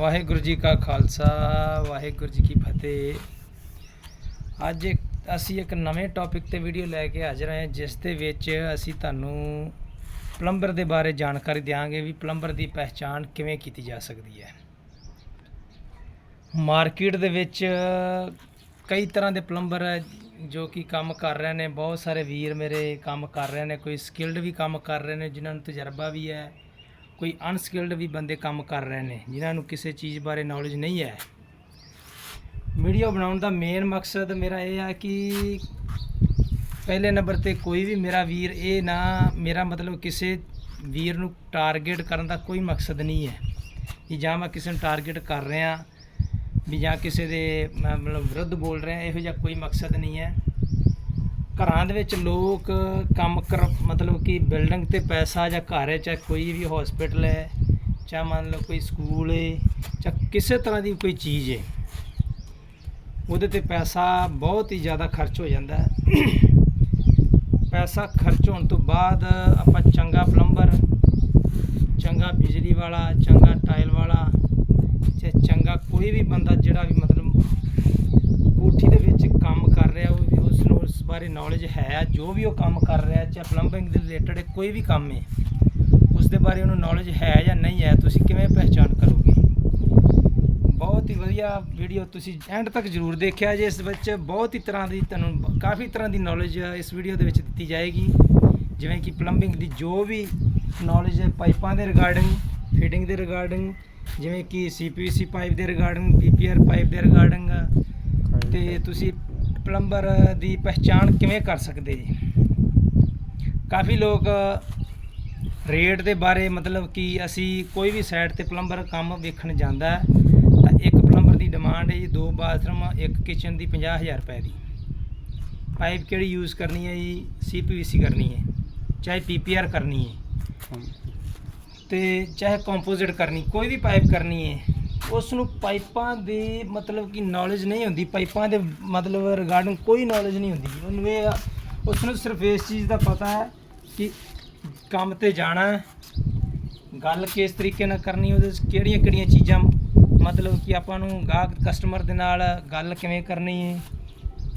ਵਾਹਿਗੁਰੂ ਜੀ ਕਾ ਖਾਲਸਾ, ਵਾਹਿਗੁਰੂ ਜੀ ਕੀ ਫਤਿਹ। ਅੱਜ ਇੱਕ ਅਸੀਂ ਇੱਕ ਨਵੇਂ ਟੌਪਿਕ ਤੇ ਵੀਡੀਓ ਲੈ ਕੇ ਹਾਜ਼ਰ ਹਾਂ, ਜਿਸ ਦੇ ਵਿੱਚ ਅਸੀਂ ਤੁਹਾਨੂੰ ਪਲੰਬਰ ਦੇ ਬਾਰੇ ਜਾਣਕਾਰੀ ਦਿਆਂਗੇ ਵੀ ਪਲੰਬਰ ਦੀ ਪਹਿਚਾਣ ਕਿਵੇਂ ਕੀਤੀ ਜਾ ਸਕਦੀ ਹੈ। ਮਾਰਕੀਟ ਦੇ ਵਿੱਚ ਕਈ ਤਰ੍ਹਾਂ ਦੇ ਪਲੰਬਰ ਹੈ, ਜੋ ਕਿ ਕੰਮ ਕਰ ਰਹੇ ਨੇ। ਬਹੁਤ ਸਾਰੇ ਵੀਰ ਮੇਰੇ ਕੰਮ ਕਰ ਰਹੇ ਨੇ, ਕੋਈ ਸਕਿਲਡ ਵੀ ਕੰਮ ਕਰ ਰਹੇ ਨੇ, ਜਿਨ੍ਹਾਂ ਨੂੰ ਤਜਰਬਾ ਵੀ ਹੈ। ਕੋਈ ਅਨਸਕਿਲਡ ਵੀ ਬੰਦੇ ਕੰਮ ਕਰ ਰਹੇ ਨੇ, ਜਿਨ੍ਹਾਂ ਨੂੰ ਕਿਸੇ ਚੀਜ਼ ਬਾਰੇ ਨੌਲੇਜ ਨਹੀਂ ਹੈ। ਵੀਡੀਓ ਬਣਾਉਣ ਦਾ ਮੇਨ ਮਕਸਦ ਮੇਰਾ ਇਹ ਹੈ ਕਿ ਪਹਿਲੇ ਨੰਬਰ ਤੇ ਕੋਈ ਵੀ ਮੇਰਾ ਵੀਰ, ਇਹ ਨਾ ਮੇਰਾ ਮਤਲਬ ਕਿਸੇ ਵੀਰ ਨੂੰ ਟਾਰਗੇਟ ਕਰਨ ਦਾ ਕੋਈ ਮਕਸਦ ਨਹੀਂ ਹੈ। ਕਿ ਜਾਂ ਮੈਂ ਕਿਸੇ ਨੂੰ ਟਾਰਗੇਟ ਕਰ ਰਿਹਾ, ਵੀ ਜਾਂ ਕਿਸੇ ਦੇ ਮਤਲਬ ਵਿਰੁੱਧ ਬੋਲ ਰਿਹਾ, ਇਹੋ ਜਿਹਾ ਕੋਈ ਮਕਸਦ ਨਹੀਂ ਹੈ। ਘਰਾਂ ਦੇ ਵਿੱਚ ਲੋਕ ਕੰਮ ਕਰ, ਮਤਲਬ ਕਿ ਬਿਲਡਿੰਗ ਤੇ ਪੈਸਾ ਜਾਂ ਘਰ ਹੈ, ਚਾਹੇ ਕੋਈ ਵੀ ਹਸਪੀਟਲ ਹੈ, ਚਾਹੇ ਮੰਨ ਲਓ ਕੋਈ ਸਕੂਲ ਹੈ, ਜਾਂ ਕਿਸੇ ਤਰ੍ਹਾਂ ਦੀ ਕੋਈ ਚੀਜ਼ ਹੈ, ਉਹਦੇ ਤੇ ਪੈਸਾ ਬਹੁਤ ਹੀ ਜ਼ਿਆਦਾ ਖਰਚ ਹੋ ਜਾਂਦਾ ਹੈ। ਪੈਸਾ ਖਰਚ ਹੋਣ ਤੋਂ ਬਾਅਦ ਆਪਾਂ ਚੰਗਾ ਪਲੰਬਰ ਚੰਗਾ ਬਿਜਲੀ ਵਾਲਾ, ਚੰਗਾ ਟਾਇਲ ਵਾਲਾ, ਚਾਹੇ ਚੰਗਾ ਕੋਈ ਵੀ ਬੰਦਾ ਜਿਹੜਾ ਵੀ ਮਤਲਬ ਕੋਠੀ ਦੇ ਵਿੱਚ ਕੰਮ ਕਰ ਰਿਹਾ ਉਹ ਵੀ ਉਸ ਨੂੰ ਉਸ ਬਾਰੇ ਨੌਲੇਜ ਹੈ ਜੋ ਵੀ ਉਹ ਕੰਮ ਕਰ ਰਿਹਾ ਚਾਹੇ ਪਲੰਬਿੰਗ ਦੇ ਰਿਲੇਟਡ ਕੋਈ ਵੀ ਕੰਮ ਹੈ ਉਸ ਦੇ ਬਾਰੇ ਉਹਨੂੰ ਨੌਲੇਜ ਹੈ ਜਾਂ ਨਹੀਂ ਹੈ ਤੁਸੀਂ ਕਿਵੇਂ ਪਹਿਚਾਨ ਕਰੋਗੇ? ਬਹੁਤ ਹੀ ਵਧੀਆ ਵੀਡੀਓ ਤੁਸੀਂ ਐਂਡ ਤੱਕ ਜਰੂਰ ਦੇਖਿਆ ਜੇ ਇਸ ਵਿੱਚ ਬਹੁਤ ਹੀ ਤਰ੍ਹਾਂ ਦੀ ਤੁਹਾਨੂੰ ਕਾਫੀ ਤਰ੍ਹਾਂ ਦੀ ਨੌਲੇਜ ਇਸ ਵੀਡੀਓ ਦੇ ਵਿੱਚ ਦਿੱਤੀ ਜਾਏਗੀ। ਜਿਵੇਂ ਕਿ ਪਲੰਬਿੰਗ ਦੀ ਜੋ ਵੀ ਨੌਲੇਜ ਹੈ ਪਾਈਪਾਂ ਦੇ ਰਿਗਾਰਡਿੰਗ ਫਿਟਿੰਗ ਦੇ ਰਿਗਾਰਡਿੰਗ ਜਿਵੇਂ ਕਿ ਸੀਪੀਵੀਸੀ ਪਾਈਪ ਦੇ ਰਿਗਾਰਡਿੰਗ ਪੀਪੀਆਰ ਪਾਈਪ ਦੇ ਰਿਗਾਰਡਿੰਗ ਤੇ ਤੁਸੀਂ ਪਲੰਬਰ ਦੀ ਪਹਿਚਾਣ ਕਿਵੇਂ ਕਰ ਸਕਦੇ ਜੀ? ਕਾਫੀ ਲੋਕ ਰੇਟ ਦੇ ਬਾਰੇ ਮਤਲਬ ਕਿ ਅਸੀਂ ਕੋਈ ਵੀ ਸਾਈਡ ਤੇ ਪਲੰਬਰ ਕੰਮ ਵੇਖਣ ਜਾਂਦਾ ਤਾਂ ਇੱਕ ਪਲੰਬਰ ਦੀ ਡਿਮਾਂਡ ਹੈ ਜੀ ਦੋ ਬਾਥਰੂਮ ਇੱਕ ਕਿਚਨ ਦੀ 50000 ਰੁਪਏ ਦੀ। ਪਾਈਪ ਕਿਹੜੀ ਯੂਜ਼ ਕਰਨੀ ਹੈ ਜੀ? ਸੀਪੀਵੀਸੀ ਕਰਨੀ ਹੈ ਚਾਹੇ ਪੀਪੀਆਰ ਕਰਨੀ ਹੈ। ਤੇ ਚਾਹੇ ਕੰਪੋਜ਼ਿਟ ਕਰਨੀ ਕੋਈ ਵੀ ਪਾਈਪ ਕਰਨੀ ਹੈ ਉਸ ਨੂੰ ਪਾਈਪਾਂ ਦੀ ਮਤਲਬ ਕਿ ਨੌਲੇਜ ਨਹੀਂ ਹੁੰਦੀ, ਪਾਈਪਾਂ ਦੇ ਮਤਲਬ ਰਿਗਾਰਡਿੰਗ ਕੋਈ ਨੌਲੇਜ ਨਹੀਂ ਹੁੰਦੀ ਉਹਨੂੰ ਇਹ ਆ- ਉਸ ਨੂੰ ਸਿਰਫ ਇਸ ਚੀਜ਼ ਦਾ ਪਤਾ ਹੈ ਕਿ ਕੰਮ ਤੇ ਜਾਣਾ ਗੱਲ ਕਿਸ ਤਰੀਕੇ ਨਾਲ ਕਰਨੀ ਉਹਦੇ 'ਚ ਕਿਹੜੀਆਂ ਕਿਹੜੀਆਂ ਚੀਜ਼ਾਂ ਮਤਲਬ ਕਿ ਆਪਾਂ ਨੂੰ ਗਾਹਕ ਕਸਟਮਰ ਦੇ ਨਾਲ ਗੱਲ ਕਿਵੇਂ ਕਰਨੀ ਹੈ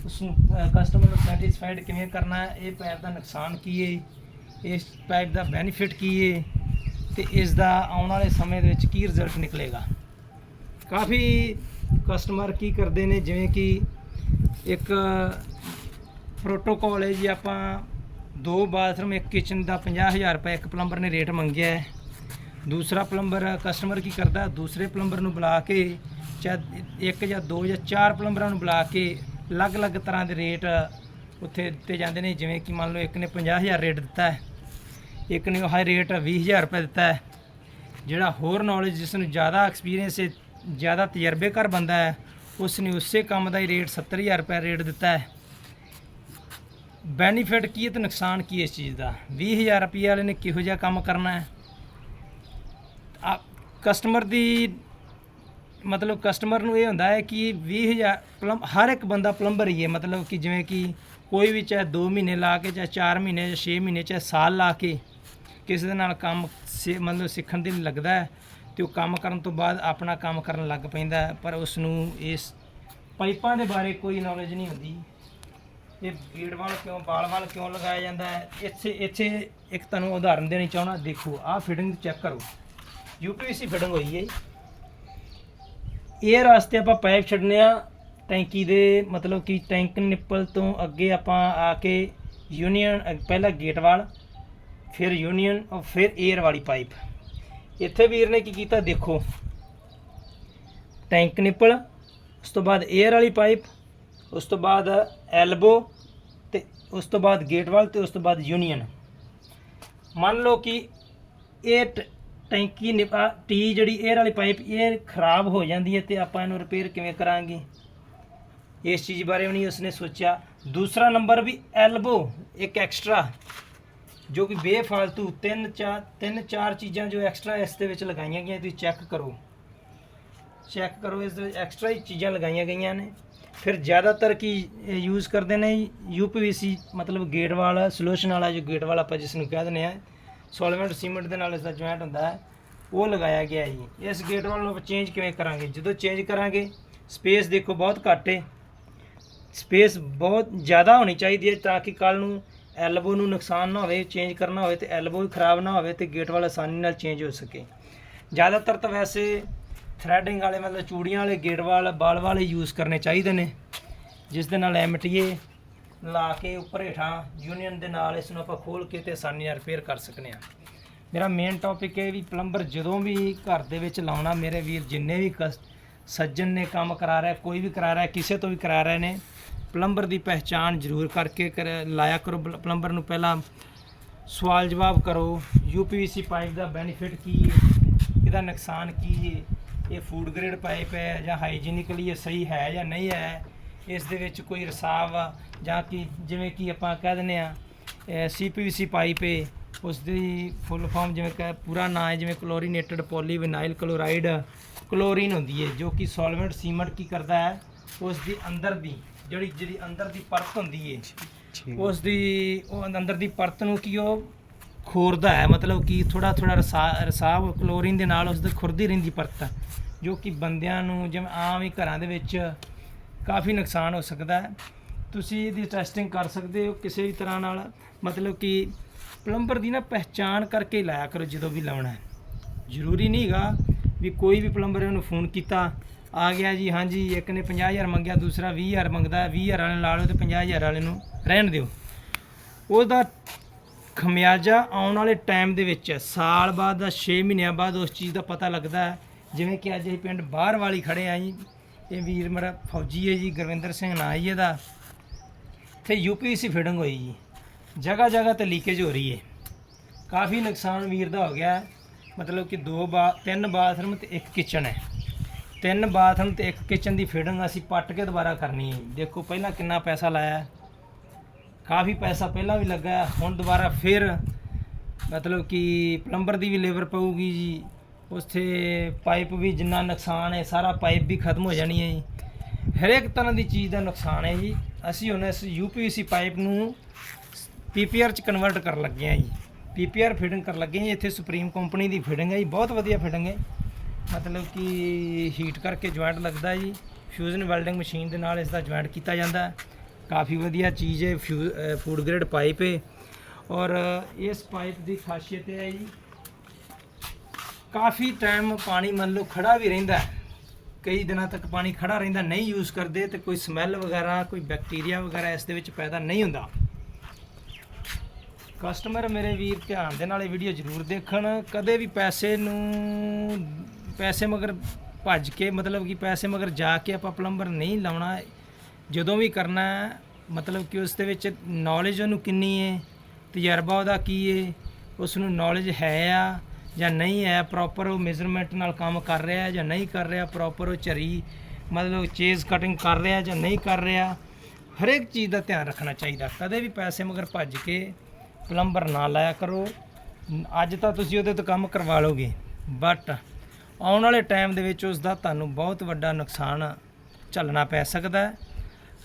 ਉਸ ਨੂੰ ਕਸਟਮਰ ਨੂੰ ਸੈਟੀਸਫਾਈਡ ਕਿਵੇਂ ਕਰਨਾ ਹੈ, ਇਹ ਪਾਈਪ ਦਾ ਨੁਕਸਾਨ ਕੀ ਹੈ, ਇਸ ਪਾਈਪ ਦਾ ਬੈਨੀਫਿਟ ਕੀ ਹੈ, ਤੇ ਇਸ ਦਾ ਆਉਣ ਵਾਲੇ ਸਮੇਂ ਦੇ ਵਿੱਚ ਕੀ ਰਿਜ਼ਲਟ ਨਿਕਲੇਗਾ। ਕਾਫੀ ਕਸਟਮਰ ਕੀ ਕਰਦੇ ਨੇ, ਜਿਵੇਂ ਕਿ ਇੱਕ ਪ੍ਰੋਟੋਕੋਲ ਹੈ ਜੀ, ਆਪਾਂ ਦੋ ਬਾਥਰੂਮ ਇੱਕ ਕਿਚਨ ਦਾ 50000 ਰੁਪਏ ਇੱਕ ਪਲੰਬਰ ਨੇ ਰੇਟ ਮੰਗਿਆ ਹੈ। ਦੂਸਰਾ ਪਲੰਬਰ ਕਸਟਮਰ ਕੀ ਕਰਦਾ, ਦੂਸਰੇ ਪਲੰਬਰ ਨੂੰ ਬੁਲਾ ਕੇ ਚਾਹੇ ਇੱਕ ਜਾਂ ਦੋ ਜਾਂ ਚਾਰ ਪਲੰਬਰਾਂ ਨੂੰ ਬੁਲਾ ਕੇ ਅਲੱਗ-ਅਲੱਗ ਤਰ੍ਹਾਂ ਦੇ ਰੇਟ ਉੱਥੇ ਦਿੱਤੇ ਜਾਂਦੇ ਨੇ, ਜਿਵੇਂ ਕਿ ਮੰਨ ਲਓ ਇੱਕ ਨੇ 50000 ਰੇਟ ਦਿੱਤਾ ਹੈ, ਇੱਕ ਨੇ ਹਾਈ ਰੇਟ 20000 ਰੁਪਏ ਦਿੱਤਾ ਹੈ। ਜਿਹੜਾ ਹੋਰ ਨੌਲੇਜ ਜਿਸ ਨੂੰ ਜ਼ਿਆਦਾ ਐਕਸਪੀਰੀਅੰਸ ਹੈ ਜ਼ਿਆਦਾ ਤਜਰਬੇਕਾਰ ਬੰਦਾ ਹੈ ਉਸ ਨੇ ਉਸੇ ਕੰਮ ਦਾ ਹੀ ਰੇਟ 70000 ਰੁਪਏ ਰੇਟ ਦਿੱਤਾ ਹੈ। ਬੈਨੀਫਿਟ ਕੀ ਹੈ ਤੇ ਨੁਕਸਾਨ ਕੀ ਹੈ ਇਸ ਚੀਜ਼ ਦਾ? 20000 ਰੁਪਏ ਵਾਲੇ ਨੇ ਕਿਹੋ ਜਿਹਾ ਕੰਮ ਕਰਨਾ ਹੈ? ਆ ਕਸਟਮਰ ਦੀ ਮਤਲਬ ਕਸਟਮਰ ਨੂੰ ਇਹ ਹੁੰਦਾ ਹੈ ਕਿ 20000 ਪਲੰਬ ਹਰ ਇੱਕ ਬੰਦਾ ਪਲੰਬਰ ਹੀ ਹੈ। ਮਤਲਬ ਕਿ ਜਿਵੇਂ ਕਿ ਕੋਈ ਵੀ ਚਾਹੇ 2 ਮਹੀਨੇ ਲਾ ਕੇ, ਚਾਹੇ 4 ਮਹੀਨੇ ਜਾਂ 6 ਮਹੀਨੇ, ਚਾਹੇ ਸਾਲ ਲਾ ਕੇ, ਕਿਸੇ ਦੇ ਨਾਲ ਕੰਮ ਸਿ- ਮਤਲਬ ਸਿੱਖਣ ਦੇ ਲੱਗਦਾ ਹੈ। ਤੇ ਉਹ ਕੰਮ ਕਰਨ ਤੋਂ ਬਾਅਦ ਆਪਣਾ ਕੰਮ ਕਰਨ ਲੱਗ ਪੈਂਦਾ ਪਰ ਉਸ ਨੂੰ ਇਸ ਪਾਈਪਾਂ ਦੇ ਬਾਰੇ ਕੋਈ ਨੌਲੇਜ ਨਹੀਂ ਹੁੰਦੀ। ਇਹ ਗੇੜ ਵਾਲ ਕਿਉਂ ਬਾਲ ਵਾਲ ਕਿਉਂ ਲਗਾਇਆ ਜਾਂਦਾ ਹੈ? ਇੱਥੇ ਇੱਥੇ ਇੱਕ ਤੁਹਾਨੂੰ ਉਦਾਹਰਨ ਦੇਣੀ ਚਾਹਣਾ ਦੇਖੋ, ਆਹ ਫਿਟਿੰਗ ਚੈੱਕ ਕਰੋ। ਯੂਪੀਵੀਸੀ ਫਿਟਿੰਗ ਹੋਈ ਹੈ ਇਹ ਰਸਤੇ ਆਪਾਂ ਪਾਈਪ ਛੱਡਨੇ ਆ, ਟੈਂਕੀ ਦੇ ਮਤਲਬ ਕਿ ਟੈਂਕ ਨਿੱਪਲ ਤੋਂ ਅੱਗੇ ਆਪਾਂ ਆ ਕੇ ਯੂਨੀਅਨ ਪਹਿਲਾਂ ਗੇਟ ਵਾਲ, ਫਿਰ ਯੂਨੀਅਨ ਔਰ ਫਿਰ 에ਅਰ ਵਾਲੀ ਪਾਈਪ ਇੱਥੇ ਵੀਰ ਨੇ ਕੀ ਕੀਤਾ ਦੇਖੋ। ਟੈਂਕ ਨਿਪਲ, ਉਸ ਤੋਂ ਬਾਅਦ 에ਅਰ ਵਾਲੀ ਪਾਈਪ ਉਸ ਤੋਂ ਬਾਅਦ ਐਲਬੋ ਤੇ ਉਸ ਤੋਂ ਬਾਅਦ ਗੇਟ ਵਾਲ ਤੇ ਉਸ ਤੋਂ ਬਾਅਦ ਯੂਨੀਅਨ ਮੰਨ ਲਓ ਕਿ ਇਹ ਟ- ਟੈਂਕੀ ਨਿਪਾ ਟੀ ਜਿਹੜੀ 에ਅਰ ਵਾਲੀ ਪਾਈਪ ਇਹ ਖਰਾਬ ਹੋ ਜਾਂਦੀ ਹੈ ਤੇ ਆਪਾਂ ਇਹਨੂੰ ਰਿਪੇਅਰ ਕਿਵੇਂ ਕਰਾਂਗੇ? ਇਸ ਚੀਜ਼ ਬਾਰੇ ਵੀ ਨਹੀਂ ਉਸਨੇ ਸੋਚਿਆ। ਦੂਸਰਾ ਨੰਬਰ ਵੀ ਐਲਬੋ ਇੱਕ ਐਕਸਟਰਾ ਜੋ ਕਿ ਬੇਫਾਲਤੂ ਤਿੰਨ ਚਾਰ ਤਿੰਨ ਚਾਰ ਚੀਜ਼ਾਂ ਜੋ ਐਕਸਟਰਾ ਇਸ ਦੇ ਵਿੱਚ ਲਗਾਈਆਂ ਗਈਆਂ, ਤੁਸੀਂ ਚੈੱਕ ਕਰੋ। ਚੈੱਕ ਕਰੋ, ਇਸ ਦੇ ਵਿੱਚ ਐਕਸਟਰਾ ਹੀ ਚੀਜ਼ਾਂ ਲਗਾਈਆਂ ਗਈਆਂ ਨੇ। ਫਿਰ ਜ਼ਿਆਦਾਤਰ ਕੀ ਯੂਜ਼ ਕਰਦੇ ਨੇ ਯੂਪੀਵੀਸੀ ਮਤਲਬ ਗੇਟ ਵਾਲਾ ਸੋਲੂਸ਼ਨ ਵਾਲਾ ਜੋ ਗੇਟ ਵਾਲਾ ਆਪਾਂ ਜਿਸ ਨੂੰ ਕਹਿ ਦਿੰਦੇ ਆ ਸੋਲਵੈਂਟ ਸੀਮੈਂਟ ਦੇ ਨਾਲ ਇਸ ਦਾ ਜੁਆਇੰਟ ਹੁੰਦਾ ਹੈ, ਉਹ ਲਗਾਇਆ ਗਿਆ ਜੀ। ਇਸ ਗੇਟ ਵਾਲ ਨੂੰ ਆਪਾਂ ਚੇਂਜ ਕਿਵੇਂ ਕਰਾਂਗੇ? ਜਦੋਂ ਚੇਂਜ ਕਰਾਂਗੇ ਸਪੇਸ ਦੇਖੋ ਬਹੁਤ ਘੱਟ ਹੈ ਸਪੇਸ ਬਹੁਤ ਜ਼ਿਆਦਾ ਹੋਣੀ ਚਾਹੀਦੀ ਹੈ ਤਾਂ ਕਿ ਕੱਲ ਨੂੰ ਐਲਬੋ ਨੂੰ ਨੁਕਸਾਨ ਨਾ ਹੋਵੇ ਚੇਂਜ ਕਰਨਾ ਹੋਵੇ ਤੇ ਐਲਬੋ ਵੀ ਖਰਾਬ ਨਾ ਹੋਵੇ ਤੇ ਗੇਟ ਵਾਲ ਆਸਾਨੀ ਨਾਲ ਚੇਂਜ ਹੋ ਸਕੇ। ਜ਼ਿਆਦਾਤਰ ਤਾਂ ਵੈਸੇ ਥ੍ਰੈਡਿੰਗ ਵਾਲੇ ਮਤਲਬ ਚੂੜੀਆਂ ਵਾਲੇ ਗੇਟ ਵਾਲ ਬਾਲ ਵਾਲੇ ਯੂਜ਼ ਕਰਨੇ ਚਾਹੀਦੇ ਨੇ। ਜਿਸ ਦੇ ਨਾਲ ਐਮਟੀਏ ਲਾ ਕੇ ਉੱਪਰ ਹੇਠਾਂ ਯੂਨੀਅਨ ਦੇ ਨਾਲ ਇਸ ਨੂੰ ਆਪਾਂ ਖੋਲ ਕੇ ਤੇ ਆਸਾਨੀ ਨਾਲ ਰਿਪੇਅਰ ਕਰ ਸਕਨੇ ਆ। ਮੇਰਾ ਮੇਨ ਟੌਪਿਕ ਹੈ ਵੀ ਪਲੰਬਰ ਜਦੋਂ ਵੀ ਘਰ ਦੇ ਵਿੱਚ ਲਾਉਣਾ, ਮੇਰੇ ਵੀਰ ਜਿੰਨੇ ਵੀ ਕਸ- ਸੱਜਣ ਨੇ ਕੰਮ ਕਰਾ ਰਿਹਾ, ਕੋਈ ਵੀ ਕਰਾ ਰਿਹਾ, ਕਿਸੇ ਤੋਂ ਵੀ ਕਰਾ ਰਹੇ ਨੇ ਪਲੰਬਰ ਦੀ ਪਹਿਚਾਣ ਜ਼ਰੂਰ ਕਰਕੇ ਕਰ- ਲਾਇਆ ਕਰੋ ਬਲ- ਪਲੰਬਰ ਨੂੰ ਪਹਿਲਾਂ ਸਵਾਲ ਜਵਾਬ ਕਰੋ ਯੂਪੀਵੀਸੀ ਪਾਈਪ ਦਾ ਬੈਨੀਫਿਟ ਕੀ ਹੈ? ਇਹਦਾ ਨੁਕਸਾਨ ਕੀ ਹੈ? ਇਹ ਫੂਡ ਗ੍ਰੇਡ ਪਾਈਪ ਹੈ ਜਾਂ ਹਾਈਜੀਨਿਕਲੀ ਇਹ ਸਹੀ ਹੈ ਜਾਂ ਨਹੀਂ ਹੈ? ਇਸ ਦੇ ਵਿੱਚ ਕੋਈ ਰਸਾਵ ਜਾਂ ਕਿ ਜਿਵੇਂ ਕਿ ਆਪਾਂ ਕਹਿ ਦਿੰਦੇ ਆ ਸੀਪੀਵੀਸੀ ਪਾਈਪ ਹੈ ਉਸ ਦੀ ਫੁੱਲ ਫਾਰਮ ਜਿਵੇਂ ਕਿ ਪੂਰਾ ਨਾਂ ਹੈ, ਜਿਵੇਂ ਕਲੋਰੀਨੇਟਡ ਪੋਲੀਵਿਨਾਈਲ ਕਲੋਰਾਈਡ ਕਲੋਰੀਨ ਹੁੰਦੀ ਹੈ, ਜੋ ਕਿ ਸੋਲਵੈਂਟ ਸੀਮੈਂਟ ਕੀ ਕਰਦਾ ਹੈ? ਉਸ ਦੀ ਅੰਦਰ ਦੀ ਜਿਹੜੀ ਜਿਹੜੀ ਅੰਦਰ ਦੀ ਪਰਤ ਹੁੰਦੀ ਹੈ ਉਸ ਦੀ ਉਹ ਅੰਦਰ ਦੀ ਪਰਤ ਨੂੰ ਕੀ ਉਹ ਖੋਰਦਾ ਹੈ? ਮਤਲਬ ਕਿ ਥੋੜਾ ਥੋੜਾ ਰਸਾਵ ਕਲੋਰੀਨ ਦੇ ਨਾਲ ਉਸ ਦੇ ਖੁਰਦੀ ਰਹਿੰਦੀ ਪਰਤ ਜੋ ਕਿ ਬੰਦਿਆਂ ਨੂੰ ਜਿਵੇਂ ਆਮ ਹੀ ਘਰਾਂ ਦੇ ਵਿੱਚ ਕਾਫੀ ਨੁਕਸਾਨ ਹੋ ਸਕਦਾ ਹੈ। ਤੁਸੀਂ ਇਹਦੀ ਟੈਸਟਿੰਗ ਕਰ ਸਕਦੇ ਹੋ ਕਿਸੇ ਵੀ ਤਰ੍ਹਾਂ ਨਾਲ। ਮਤਲਬ ਕਿ ਪਲੰਬਰ ਦੀ ਨਾ ਪਹਿਚਾਣ ਕਰਕੇ ਲਾਇਆ ਕਰੋ ਜਦੋਂ ਵੀ ਲਾਉਣਾ ਹੈ। ਜ਼ਰੂਰੀ ਨਹੀਂਗਾ ਵੀ ਕੋਈ ਵੀ ਪਲੰਬਰ ਉਹਨੂੰ ਫੋਨ ਕੀਤਾ ਆ ਗਿਆ ਜੀ, ਹਾਂਜੀ, ਇੱਕ ਨੇ 50000 ਮੰਗਿਆ, ਦੂਸਰਾ 20000 ਮੰਗਦਾ 20000 ਵਾਲੇ ਨੂੰ ਲਾ ਲਓ ਤੇ 50000 ਵਾਲੇ ਨੂੰ ਰਹਿਣ ਦਿਓ। ਉਹਦਾ ਖਮਿਆਜਾ ਆਉਣ ਵਾਲੇ ਟਾਈਮ ਦੇ ਵਿੱਚ ਸਾਲ ਬਾਅਦ ਦਾ 6 ਮਹੀਨਿਆਂ ਬਾਅਦ ਉਸ ਚੀਜ਼ ਦਾ ਪਤਾ ਲੱਗਦਾ ਜਿਵੇਂ ਕਿ ਅੱਜ ਅਸੀਂ ਪਿੰਡ ਬਾਹਰ ਵਾਲੀ ਖੜੇ ਆ ਜੀ। ਇਹ ਵੀਰ ਮੇਰਾ ਫੌਜੀ ਹੈ ਜੀ, ਗੁਰਵਿੰਦਰ ਸਿੰਘ ਨਾਂ ਜੀ ਇਹਦਾ। ਤੇ ਯੂਪੀਸੀ ਫਿਟਿੰਗ ਹੋਈ ਜੀ। ਜਗ੍ਹਾ ਜਗ੍ਹਾ ਤੇ ਲੀਕੇਜ ਹੋ ਰਹੀ ਹੈ। ਕਾਫੀ ਨੁਕਸਾਨ ਵੀਰ ਦਾ ਹੋ ਗਿਆ ਮਤਲਬ ਕਿ ਦੋ ਬਾ, ਤਿੰਨ ਬਾਥਰੂਮ ਤੇ ਇੱਕ ਕਿਚਨ ਹੈ। ਤਿੰਨ ਬਾਥਰੂਮ ਤੇ ਇੱਕ ਕਿਚਨ ਦੀ ਫਿਟਿੰਗ ਅਸੀਂ ਪੱਟ ਕੇ ਦੁਬਾਰਾ ਕਰਨੀ ਹੈ। ਜੀ। ਦੇਖੋ ਪਹਿਲਾਂ ਕਿੰਨਾ ਪੈਸਾ ਲਾਇਆ। ਕਾਫੀ ਪੈਸਾ ਪਹਿਲਾਂ ਵੀ ਲੱਗਾ, ਹੁਣ ਦੁਬਾਰਾ ਫਿਰ ਮਤਲਬ ਕਿ ਪਲੰਬਰ ਦੀ ਵੀ ਲੇਬਰ ਪਊਗੀ ਜੀ। ਉੱਥੇ ਪਾਈਪ ਵੀ ਜਿੰਨਾ ਨੁਕਸਾਨ ਹੈ, ਸਾਰਾ ਪਾਈਪ ਵੀ ਖਤਮ ਹੋ ਜਾਣੀ ਹੈ ਜੀ। ਹਰੇਕ ਤਰ੍ਹਾਂ ਦੀ ਚੀਜ਼ ਦਾ ਨੁਕਸਾਨ ਹੈ ਜੀ। ਅਸੀਂ ਹੁਣ ਇਸ ਯੂਪੀਵੀਸੀ ਪਾਈਪ ਨੂੰ ਪੀਪੀਆਰ ਚ ਕਨਵਰਟ ਕਰਨ ਲੱਗੇ ਆ ਜੀ। ਪੀਪੀਆਰ ਫਿਟਿੰਗ ਕਰਨ ਲੱਗੇ ਜੀ। ਇੱਥੇ ਸੁਪਰੀਮ ਕੰਪਨੀ ਦੀ ਫਿਟਿੰਗ ਹੈ ਜੀ। ਬਹੁਤ ਵਧੀਆ ਫਿਟਿੰਗ ਹੈ। ਮਤਲਬ ਕਿ ਹੀਟ ਕਰਕੇ ਜੁਆਇੰਟ ਲੱਗਦਾ ਜੀ। ਫਿਊਜ਼ਨ ਵੈਲਡਿੰਗ ਮਸ਼ੀਨ ਦੇ ਨਾਲ ਇਸ ਦਾ ਜੁਆਇੰਟ ਕੀਤਾ ਜਾਂਦਾ। ਕਾਫੀ ਵਧੀਆ ਚੀਜ਼ ਹੈ ਫੂਡ ਗ੍ਰੇਡ ਪਾਈਪ ਹੈ। ਔਰ ਇਸ ਪਾਈਪ ਦੀ ਖਾਸੀਅਤ ਇਹ ਹੈ ਜੀ, ਕਾਫੀ ਟਾਈਮ ਪਾਣੀ ਮੰਨ ਲਓ ਖੜਾ ਵੀ ਰਹਿੰਦਾ ਕਈ ਦਿਨਾਂ ਤੱਕ ਪਾਣੀ ਖੜਾ ਰਹਿੰਦਾ, ਨਹੀਂ ਯੂਜ਼ ਕਰਦੇ ਤੇ ਕੋਈ ਸਮੈਲ ਵਗੈਰਾ, ਕੋਈ ਬੈਕਟੀਰੀਆ ਵਗੈਰਾ ਇਸ ਦੇ ਵਿੱਚ ਪੈਦਾ ਨਹੀਂ ਹੁੰਦਾ। ਕਸਟਮਰ ਮੇਰੇ ਵੀਰ ਧਿਆਨ ਦੇ ਨਾਲ ਇਹ ਵੀਡੀਓ ਜ਼ਰੂਰ ਦੇਖਣ। ਕਦੇ ਵੀ ਪੈਸੇ ਨੂੰ ਪੈਸੇ ਮਗਰ ਭੱਜ ਕੇ, ਮਤਲਬ ਕਿ ਪੈਸੇ ਮਗਰ ਜਾ ਕੇ ਆਪਾਂ ਪਲੰਬਰ ਨਹੀਂ ਲਾਉਣਾ, ਜਦੋਂ ਵੀ ਕਰਨਾ, ਮਤਲਬ ਕਿ ਉਸ ਦੇ ਵਿੱਚ ਨੌਲੇਜ ਉਹਨੂੰ ਕਿੰਨੀ ਹੈ ਤਜਰਬਾ ਉਹਦਾ ਕੀ ਹੈ ਉਸ ਨੂੰ ਨੌਲੇਜ ਹੈ ਆ ਜਾਂ ਨਹੀਂ ਹੈ ਪ੍ਰੋਪਰ ਉਹ ਮੇਜਰਮੈਂਟ ਨਾਲ ਕੰਮ ਕਰ ਰਿਹਾ ਜਾਂ ਨਹੀਂ ਕਰ ਰਿਹਾ ਪ੍ਰੋਪਰ ਉਹ ਝਰੀ, ਮਤਲਬ ਚੇਜ਼ ਕਟਿੰਗ ਕਰ ਰਿਹਾ ਜਾਂ ਨਹੀਂ ਕਰ ਰਿਹਾ, ਹਰੇਕ ਚੀਜ਼ ਦਾ ਧਿਆਨ ਰੱਖਣਾ ਚਾਹੀਦਾ। ਕਦੇ ਵੀ ਪੈਸੇ ਮਗਰ ਭੱਜ ਕੇ ਪਲੰਬਰ ਨਾ ਲਾਇਆ ਕਰੋ। ਅੱਜ ਤਾਂ ਤੁਸੀਂ ਉਹਦੇ ਤੋਂ ਕੰਮ ਕਰਵਾ ਲਓਗੇ ਬਟ ਆਉਣ ਵਾਲੇ ਟਾਈਮ ਦੇ ਵਿੱਚ ਉਸ ਦਾ ਤੁਹਾਨੂੰ ਬਹੁਤ ਵੱਡਾ ਨੁਕਸਾਨ ਝੱਲਣਾ ਪੈ ਸਕਦਾ ਹੈ।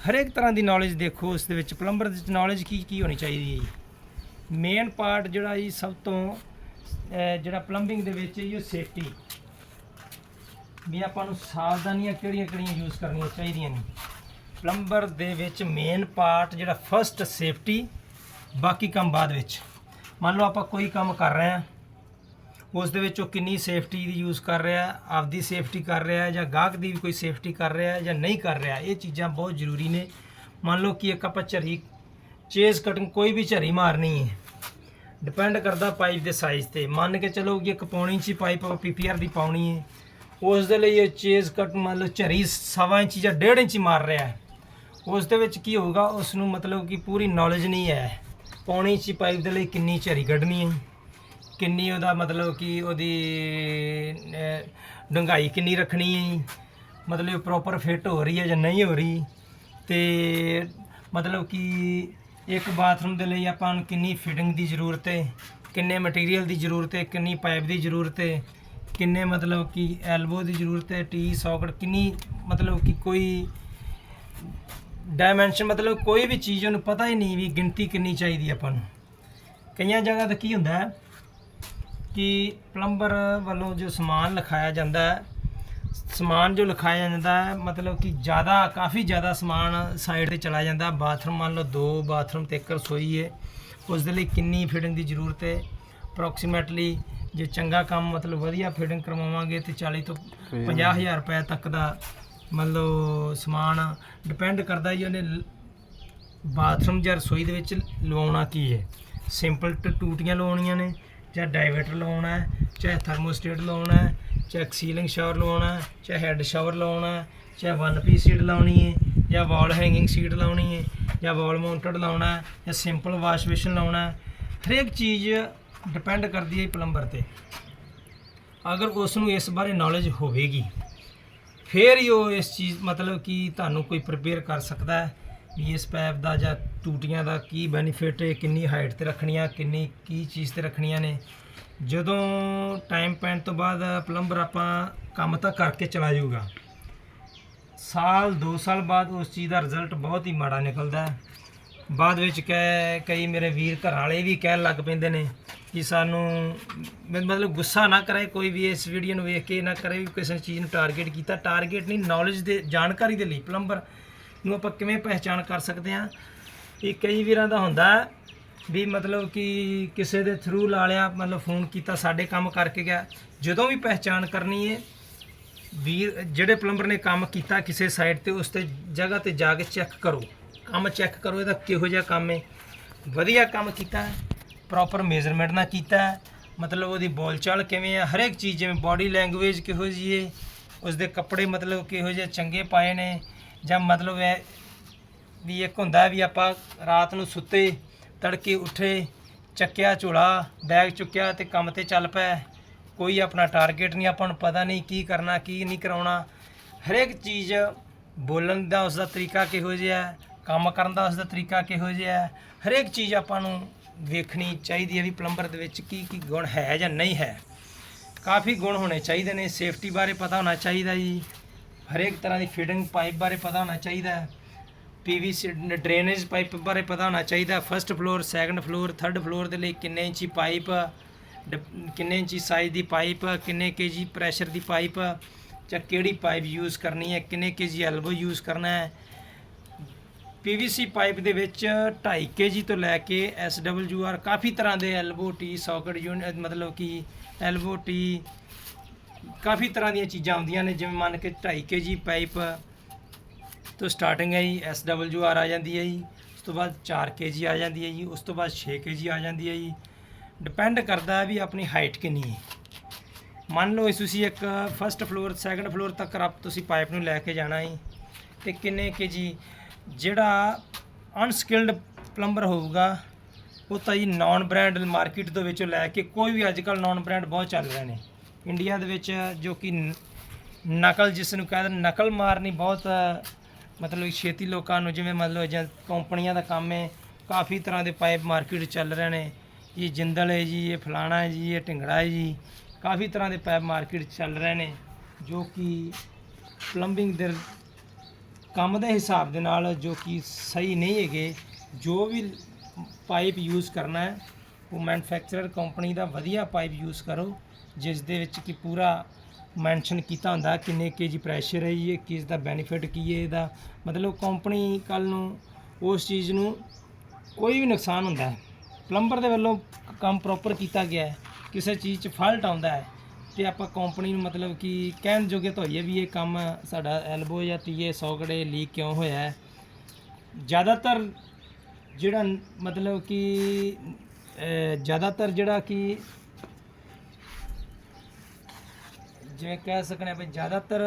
ਹਰੇਕ ਤਰ੍ਹਾਂ ਦੀ ਨੌਲੇਜ ਦੇਖੋ, ਉਸ ਦੇ ਵਿੱਚ ਪਲੰਬਰ ਦੀ ਨੌਲੇਜ ਕੀ ਕੀ ਹੋਣੀ ਚਾਹੀਦੀ ਹੈ ਜੀ? ਮੇਨ ਪਾਰਟ ਜਿਹੜਾ ਜੀ ਸਭ ਤੋਂ ਜਿਹੜਾ ਪਲੰਬਿੰਗ ਦੇ ਵਿੱਚ ਹੈ ਜੀ, ਉਹ ਸੇਫਟੀ ਵੀ ਆਪਾਂ ਨੂੰ ਸਾਵਧਾਨੀਆਂ ਕਿਹੜੀਆਂ ਕਿਹੜੀਆਂ ਯੂਜ਼ ਕਰਨੀਆਂ ਚਾਹੀਦੀਆਂ ਨੇ? ਪਲੰਬਰ ਦੇ ਵਿੱਚ ਮੇਨ ਪਾਰਟ ਜਿਹੜਾ ਫਸਟ ਸੇਫਟੀ ਬਾਕੀ ਕੰਮ ਬਾਅਦ ਵਿੱਚ। ਮੰਨ ਲਓ ਆਪਾਂ ਕੋਈ ਕੰਮ ਕਰ ਰਹੇ ਹਾਂ। ਉਸ ਦੇ ਵਿੱਚ ਉਹ ਕਿੰਨੀ ਸੇਫਟੀ ਦੀ ਯੂਜ਼ ਕਰ ਰਿਹਾ ਹੈ, ਆਪਦੀ ਸੇਫਟੀ ਕਰ ਰਿਹਾ ਹੈ ਜਾਂ ਗਾਹਕ ਦੀ ਵੀ ਕੋਈ ਸੇਫਟੀ ਕਰ ਰਿਹਾ ਹੈ ਜਾਂ ਨਹੀਂ ਕਰ ਰਿਹਾ ਇਹ ਚੀਜ਼ਾਂ ਬਹੁਤ ਜ਼ਰੂਰੀ ਨੇ। ਮੰਨ ਲਓ ਕਿ ਇੱਕ ਆਪਾਂ ਝਰੀ ਚੇਜ਼ ਕਟਿੰਗ ਕੋਈ ਵੀ ਝਰੀ ਮਾਰਨੀ ਹੈ ਡਿਪੈਂਡ ਕਰਦਾ ਪਾਈਪ ਦੇ ਸਾਈਜ਼ ਤੇ। ਮੰਨ ਕੇ ਚਲੋ ਕਿ ਇੱਕ ਪੌਣੀ ਇੰਚੀ ਪਾਈਪ ਆਪਾਂ ਪੀਪੀਆਰ ਦੀ ਪਾਉਣੀ ਹੈ ਉਸ ਦੇ ਲਈ ਇਹ ਚੇਜ਼ ਕਟ ਮੰਨ ਲਓ ਝਰੀ ਸਵਾ ਇੰਚੀ ਜਾਂ ਡੇਢ ਇੰਚੀ ਮਾਰ ਰਿਹਾ ਹੈ। ਉਸ ਦੇ ਵਿੱਚ ਕੀ ਹੋਊਗਾ ਉਸ ਨੂੰ ਮਤਲਬ ਕਿ ਪੂਰੀ ਨੌਲੇਜ ਨਹੀਂ ਹੈ ਪੌਣੀ ਇੰਚੀ ਪਾਈਪ ਦੇ ਲਈ ਕਿੰਨੀ ਝਰੀ ਕੱਢਣੀ ਹੈ। ਕਿੰਨੀ ਉਹਦਾ ਮਤਲਬ ਕਿ ਉਹਦੀ ਅਹ, ਡੂੰਘਾਈ ਕਿੰਨੀ ਰੱਖਣੀ ਹੈ ਮਤਲਬ ਪ੍ਰੋਪਰ ਫਿੱਟ ਹੋ ਰਹੀ ਹੈ ਜਾਂ ਨਹੀਂ ਹੋ ਰਹੀ? ਤੇ ਮਤਲਬ ਕਿ ਇੱਕ ਬਾਥਰੂਮ ਦੇ ਲਈ ਆਪਾਂ ਨੂੰ ਕਿੰਨੀ ਫਿਟਿੰਗ ਦੀ ਜ਼ਰੂਰਤ ਹੈ? ਕਿੰਨੇ ਮਟੀਰੀਅਲ ਦੀ ਜ਼ਰੂਰਤ ਹੈ? ਕਿੰਨੀ ਪਾਈਪ ਦੀ ਜ਼ਰੂਰਤ ਹੈ? ਕਿੰਨੇ ਮਤਲਬ ਕਿ ਐਲਬੋ ਦੀ ਜ਼ਰੂਰਤ ਹੈ? ਟੀ ਸੌਕਟ ਕਿੰਨੀ ਮਤਲਬ ਕਿ ਕੋਈ ਡਾਇਮੈਂਸ਼ਨ ਮਤਲਬ ਕੋਈ ਵੀ ਚੀਜ਼ ਉਹਨੂੰ ਪਤਾ ਹੀ ਨਹੀਂ ਵੀ ਗਿਣਤੀ ਕਿੰਨੀ ਚਾਹੀਦੀ ਆਪਾਂ ਨੂੰ। ਕਈਆਂ ਜਗ੍ਹਾ ਤੇ ਕੀ ਹੁੰਦਾ ਹੈ ਕਿ ਪਲੰਬਰ ਵੱਲੋਂ ਜੋ ਸਮਾਨ ਲਿਖਾਇਆ ਜਾਂਦਾ ਹੈ ਸਮਾਨ ਜੋ ਲਿਖਾਇਆ ਜਾਂਦਾ ਹੈ ਮਤਲਬ ਕਿ ਜ਼ਿਆਦਾ ਕਾਫੀ ਜ਼ਿਆਦਾ ਸਮਾਨ ਸਾਈਡ ਤੇ ਚਲਾ ਜਾਂਦਾ ਬਾਥਰੂਮ ਮੰਨ ਲਓ ਦੋ ਬਾਥਰੂਮ ਤੇ ਇੱਕ ਰਸੋਈ ਹੈ। ਉਸ ਦੇ ਲਈ ਕਿੰਨੀ ਫਿਟਿੰਗ ਦੀ ਜ਼ਰੂਰਤ ਹੈ? ਅਪਰੋਕਸੀਮੇਟਲੀ ਜੇ ਚੰਗਾ ਕੰਮ ਮਤਲਬ ਵਧੀਆ ਫਿਟਿੰਗ ਕਰਵਾਵਾਂਗੇ ਤੇ 40 ਤੋਂ 50000 ਰੁਪਏ ਤੱਕ ਦਾ ਮਤਲਬ ਸਮਾਨ ਡਿਪੈਂਡ ਕਰਦਾ ਜੀ ਉਹਨੇ ਬਾਥਰੂਮ ਜਾਂ ਰਸੋਈ ਦੇ ਵਿੱਚ ਲਵਾਉਣਾ ਕੀ ਹੈ? ਸਿੰਪਲ ਟੂਟੀਆਂ ਲਵਾਉਣੀਆਂ ਨੇ। ਚਾਹੇ ਡਾਈਵਰਟਰ ਲਾਉਣਾ ਹੈ, ਚਾਹੇ ਥਰਮੋਸਟੇਟ ਲਾਉਣਾ ਹੈ, ਚਾਹੇ ਸੀਲਿੰਗ ਸ਼ਾਵਰ ਲਵਾਉਣਾ ਹੈ, ਚਾਹੇ ਹੈੱਡ ਸ਼ਾਵਰ ਲਾਉਣਾ ਹੈ, ਚਾਹੇ ਵਨ ਪੀਸ ਸੀਟ ਲਾਉਣੀ ਹੈ, ਜਾਂ ਵਾਲ ਹੈਂਗਿੰਗ ਸੀਟ ਲਾਉਣੀ ਹੈ, ਜਾਂ ਵਾਲ ਮਾਊਂਟਡ ਲਾਉਣਾ ਹੈ, ਜਾਂ ਸਿੰਪਲ ਵਾਸ਼ ਬੇਸਿਨ ਲਾਉਣਾ ਹੈ, ਹਰੇਕ ਚੀਜ਼ ਡਿਪੈਂਡ ਕਰਦੀ ਹੈ ਪਲੰਬਰ ਤੇ। ਅਗਰ ਉਸ ਨੂੰ ਇਸ ਬਾਰੇ ਨੌਲੇਜ ਹੋਵੇਗੀ, ਫਿਰ ਹੀ ਉਹ ਇਸ ਚੀਜ਼ ਮਤਲਬ ਕਿ ਤੁਹਾਨੂੰ ਕੋਈ ਪ੍ਰਪੇਅਰ ਕਰ ਸਕਦਾ ਹੈ ਵੀ ਇਸ ਪੈਪ ਦਾ ਜਾਂ ਟੂਟੀਆਂ ਦਾ ਕੀ ਬੈਨੀਫਿਟ ਹੈ ਕਿੰਨੀ ਹਾਈਟ ਤੇ ਰੱਖਣੀਆਂ, ਕਿੰਨੀ ਕੀ ਚੀਜ਼ ਤੇ ਰੱਖਣੀਆਂ ਨੇ? ਜਦੋਂ ਟਾਈਮ ਪੈਣ ਤੋਂ ਬਾਅਦ ਪਲੰਬਰ ਆਪਾਂ ਕੰਮ ਤਾਂ ਕਰਕੇ ਚਲਾ ਜਾਊਗਾ। ਸਾਲ 2 ਸਾਲ ਬਾਅਦ ਉਸ ਚੀਜ਼ ਦਾ ਰਿਜ਼ਲਟ ਬਹੁਤ ਹੀ ਮਾੜਾ ਨਿਕਲਦਾ ਹੈ। ਬਾਅਦ ਵਿੱਚ ਕਹਿ, ਕਈ ਮੇਰੇ ਵੀਰ ਘਰ ਵਾਲੇ ਵੀ ਕਹਿਣ ਲੱਗ ਪੈਂਦੇ ਨੇ ਕਿ ਸਾਨੂੰ ਮ- ਮਤਲਬ ਗੁੱਸਾ ਨਾ ਕਰੇ ਕੋਈ ਵੀ ਇਸ ਵੀਡੀਓ ਨੂੰ ਵੇਖ ਕੇ, ਨਾ ਕਰੇ ਵੀ ਕਿਸੇ ਚੀਜ਼ ਨੂੰ ਟਾਰਗੇਟ ਕੀਤਾ। ਟਾਰਗੇਟ ਨਹੀਂ ਨੌਲੇਜ ਦੇ, ਜਾਣਕਾਰੀ ਦੇ ਲਈ ਪਲੰਬਰ ਨੂੰ ਆਪਾਂ ਕਿਵੇਂ ਪਹਿਚਾਣ ਕਰ ਸਕਦੇ ਹਾਂ। ਇਹ ਕਈ ਵੀਰਾਂ ਦਾ ਹੁੰਦਾ ਵੀ ਮਤਲਬ ਕਿ ਕਿਸੇ ਦੇ ਥਰੂ ਲਾ ਲਿਆ, ਮਤਲਬ ਫੋਨ ਕੀਤਾ, ਸਾਡੇ ਕੰਮ ਕਰਕੇ ਗਿਆ। ਜਦੋਂ ਵੀ ਪਹਿਚਾਣ ਕਰਨੀ ਹੈ ਵੀਰ, ਜਿਹੜੇ ਪਲੰਬਰ ਨੇ ਕੰਮ ਕੀਤਾ ਕਿਸੇ ਸਾਈਡ ਤੇ, ਉਸ ਤੇ ਜਗ੍ਹਾ ਤੇ ਜਾ ਕੇ ਚੈੱਕ ਕਰੋ। ਕੰਮ ਚੈੱਕ ਕਰੋ, ਇਹਦਾ ਕਿਹੋ ਜਿਹਾ ਕੰਮ ਹੈ ਵਧੀਆ ਕੰਮ ਕੀਤਾ ਪ੍ਰੋਪਰ ਮੇਜ਼ਰਮੈਂਟ ਨਾਲ ਕੀਤਾ, ਮਤਲਬ ਉਹਦੀ ਬੋਲਚਾਲ ਕਿਵੇਂ ਆ, ਹਰੇਕ ਚੀਜ਼, ਜਿਵੇਂ ਬਾਡੀ ਲੈਂਗੁਏਜ ਕਿਹੋ ਜਿਹੀ ਹੈ ਉਸ ਦੇ ਕੱਪੜੇ ਮਤਲਬ ਕਿਹੋ ਜਿਹੇ ਚੰਗੇ ਪਾਏ ਨੇ ਜਾਂ ਮਤਲਬ ਇਹ ਵੀ ਇੱਕ ਹੁੰਦਾ ਵੀ ਆਪਾਂ ਰਾਤ ਨੂੰ ਸੁੱਤੇ, ਤੜਕੇ ਉੱਠੇ, ਚੱਕਿਆ ਝੋਲਾ, ਬੈਗ ਚੁੱਕਿਆ ਤੇ ਕੰਮ ਤੇ ਚੱਲ ਪਏ। ਕੋਈ ਆਪਣਾ ਟਾਰਗੇਟ ਨਹੀਂ, ਆਪਾਂ ਨੂੰ ਪਤਾ ਨਹੀਂ ਕੀ ਕਰਨਾ, ਕੀ ਨਹੀਂ ਕਰਾਉਣਾ। ਹਰੇਕ ਚੀਜ਼ ਬੋਲਣ ਦਾ ਉਸ ਦਾ ਤਰੀਕਾ ਕਿਹੋ ਜਿਹਾ ਹੈ, ਕੰਮ ਕਰਨ ਦਾ ਉਸ ਦਾ ਤਰੀਕਾ ਕਿਹੋ ਜਿਹਾ ਹੈ, ਹਰੇਕ ਚੀਜ਼ ਆਪਾਂ ਨੂੰ ਵੇਖਣੀ ਚਾਹੀਦੀ ਹੈ ਵੀ ਪਲੰਬਰ ਦੇ ਵਿੱਚ ਕੀ ਕੀ ਗੁਣ ਹੈ ਜਾਂ ਨਹੀਂ ਹੈ। ਕਾਫੀ ਗੁਣ ਹੋਣੇ ਚਾਹੀਦੇ ਨੇ ਸੇਫਟੀ ਬਾਰੇ ਪਤਾ ਹੋਣਾ ਚਾਹੀਦਾ ਜੀ। ਹਰੇਕ ਤਰ੍ਹਾਂ ਦੀ ਫਿਟਿੰਗ ਪਾਈਪ ਬਾਰੇ ਪਤਾ ਹੋਣਾ ਚਾਹੀਦਾ ਹੈ। ਪੀਵੀਸੀ ਡਰੇਨੇਜ ਪਾਈਪ ਬਾਰੇ ਪਤਾ ਹੋਣਾ ਚਾਹੀਦਾ first floor second floor third floor ਦੇ ਲਈ ਕਿੰਨੇ ਇੰਚੀ ਪਾਈਪ ਡਿਪ- ਕਿੰਨੇ ਇੰਚੀ ਸਾਈਜ਼ ਦੀ ਪਾਈਪ ਕਿੰਨੇ ਕੇਜੀ ਪ੍ਰੈਸ਼ਰ ਦੀ ਪਾਈਪ ਜਾਂ ਕਿਹੜੀ ਪਾਈਪ ਯੂਜ਼ ਕਰਨੀ ਹੈ, ਕਿੰਨੇ ਕੇਜੀ ਐਲਬੋ ਯੂਜ਼ ਕਰਨਾ ਹੈ। ਪੀਵੀਸੀ ਪਾਈਪ ਦੇ ਵਿੱਚ 2.5 ਕੇਜੀ ਤੋਂ ਲੈ ਕੇ ਐਸਡਬਲਯੂਆਰ ਕਾਫੀ ਤਰ੍ਹਾਂ ਦੇ ਐਲਬੋ ਟੀ ਸੌਕਟ ਯੂਨਿਟ ਮਤਲਬ ਕਿ ਐਲਬੋ ਟੀ ਕਾਫੀ ਤਰ੍ਹਾਂ ਦੀਆਂ ਚੀਜ਼ਾਂ ਆਉਂਦੀਆਂ ਨੇ, ਜਿਵੇਂ ਮੰਨ ਕੇ 2.5 ਕੇਜੀ ਪਾਈਪ ਤੋਂ ਸਟਾਰਟਿੰਗ ਹੈ ਜੀ ਐਸਡਬਲਯੂਆਰ ਆ ਜਾਂਦੀ ਹੈ ਜੀ, ਉਸ ਤੋਂ ਬਾਅਦ 4 ਕੇਜੀ ਆ ਜਾਂਦੀ ਹੈ ਜੀ, ਉਸ ਤੋਂ ਬਾਅਦ 6 ਕੇਜੀ ਆ ਜਾਂਦੀ ਹੈ ਜੀ। ਡਿਪੈਂਡ ਕਰਦਾ ਹੈ ਵੀ ਆਪਣੀ ਹਾਈਟ ਕਿੰਨੀ ਹੈ। ਮੰਨ ਲਓ ਤੁਸੀਂ ਇੱਕ ਫਸਟ ਫਲੋਰ ਸੈਕੰਡ ਫਲੋਰ ਤੱਕ ਆਪ ਤੁਸੀਂ ਪਾਈਪ ਨੂੰ ਲੈ ਕੇ ਜਾਣਾ ਹੈ ਤੇ ਕਿੰਨੇ ਕੇਜੀ ਜਿਹੜਾ ਅਨਸਕਿਲਡ ਪਲੰਬਰ ਹੋਊਗਾ, ਉਹ ਤਾਂ ਜੀ ਨਾਨ ਬ੍ਰਾਂਡ ਮਾਰਕੀਟ ਦੇ ਵਿੱਚੋਂ ਲੈ ਕੇ ਕੋਈ ਵੀ ਅੱਜ ਕੱਲ੍ਹ ਨਾਨ ਬ੍ਰਾਂਡ ਬਹੁਤ ਚੱਲ ਰਹੇ ਨੇ। ਇੰਡੀਆ ਦੇ ਵਿੱਚ ਜੋ ਕਿ ਨਕਲ ਜਿਸ ਨੂੰ ਕਹਿੰਦੇ ਨੇ, ਨਕਲ ਮਾਰਨੀ ਬਹੁਤ ਮਤਲਬ ਛੇਤੀ ਲੋਕਾਂ ਨੂੰ ਜਿਵੇਂ ਮਤਲਬ ਜਾਂ ਕੰਪਨੀਆਂ ਦਾ ਕੰਮ ਹੈ ਕਾਫੀ ਤਰ੍ਹਾਂ ਦੇ ਪਾਈਪ ਮਾਰਕੀਟ ਚੱਲ ਰਹੇ ਨੇ। ਇਹ ਜਿੰਦਲ ਹੈ ਜੀ ਇਹ ਫਲਾਣਾ ਹੈ ਜੀ ਇਹ ਢਿੰਗੜਾ ਹੈ ਜੀ ਕਾਫੀ ਤਰ੍ਹਾਂ ਦੇ ਪਾਈਪ ਮਾਰਕੀਟ ਚੱਲ ਰਹੇ ਨੇ ਜੋ ਕਿ ਪਲੰਬਿੰਗ ਦੇ ਕੰਮ ਦੇ ਹਿਸਾਬ ਦੇ ਨਾਲ ਜੋ ਕਿ ਸਹੀ ਨਹੀਂ ਹੈਗੇ ਜੋ ਵੀ ਪਾਈਪ ਯੂਜ਼ ਕਰਨਾ ਹੈ ਉਹ ਮੈਨੂਫੈਕਚਰਰ ਕੰਪਨੀ ਦਾ ਵਧੀਆ ਪਾਈਪ ਯੂਜ਼ ਕਰੋ। ਜਿਸ ਦੇ ਵਿੱਚ ਕਿ ਪੂਰਾ ਮੈਂਸ਼ਨ ਕੀਤਾ ਹੁੰਦਾ ਕਿੰਨੇ ਕੇਜੀ ਪ੍ਰੈਸ਼ਰ ਹੈ ਜੀ ਕਿਸ ਦਾ ਬੈਨੀਫਿਟ ਕੀ ਹੈ ਇਹਦਾ। ਮਤਲਬ ਕੰਪਨੀ ਕੱਲ ਨੂੰ ਉਸ ਚੀਜ਼ ਨੂੰ ਕੋਈ ਵੀ ਨੁਕਸਾਨ ਹੁੰਦਾ ਹੈ ਪਲੰਬਰ ਦੇ ਵੱਲੋਂ ਕੰਮ ਪ੍ਰੋਪਰ ਕੀਤਾ ਗਿਆ ਹੈ, ਕਿਸੇ ਚੀਜ਼ 'ਚ ਫਾਲਟ ਆਉਂਦਾ ਹੈ, ਤੇ ਆਪਾਂ ਕੰਪਨੀ ਨੂੰ ਮਤਲਬ ਕਿ ਕਹਿਣ ਜੋਗੇ ਤਾਂ ਹੋਈਏ ਵੀ ਇਹ ਕੰਮ ਸਾਡਾ ਐਲਬੋ ਜਾਂ ਤੀਏ ਸੌਕੜੇ ਲੀਕ ਕਿਉਂ ਹੋਇਆ ਹੈ। ਜ਼ਿਆਦਾਤਰ ਜਿਹੜਾ ਮਤਲਬ ਕਿ ਜ਼ਿਆਦਾਤਰ ਜਿਹੜਾ ਕਿ ਜਿਵੇਂ ਕਹਿ ਸਕਨੇ ਵੀ ਜ਼ਿਆਦਾਤਰ